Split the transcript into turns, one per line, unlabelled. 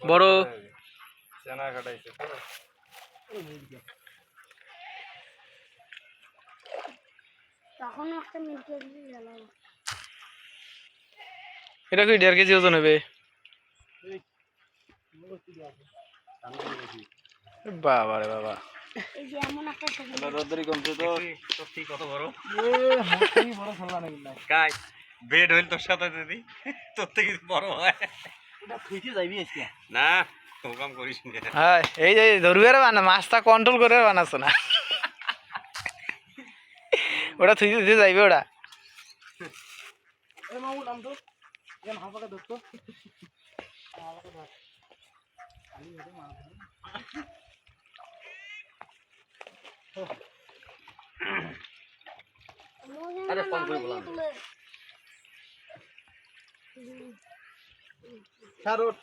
বড়
চেনা কাটাইছে
এটা কি দেড় কেজি ওজন হবে? বাবা রে বাবা।
এই যে এমন একটা ছবি
রোদ্দুরি কমছে তো।
সত্যি কত বড়? হইল তোর সাথে দিদি তোর থেকে বড় হয়। না করিস
হ্যাঁ এই যে ধরবে আর বানা মাছটা কন্ট্রোল করে বানাচ্ছ না ওটা থুই দিতে যাইবে ওটা।
আরে ফোন করে বললাম
শারুট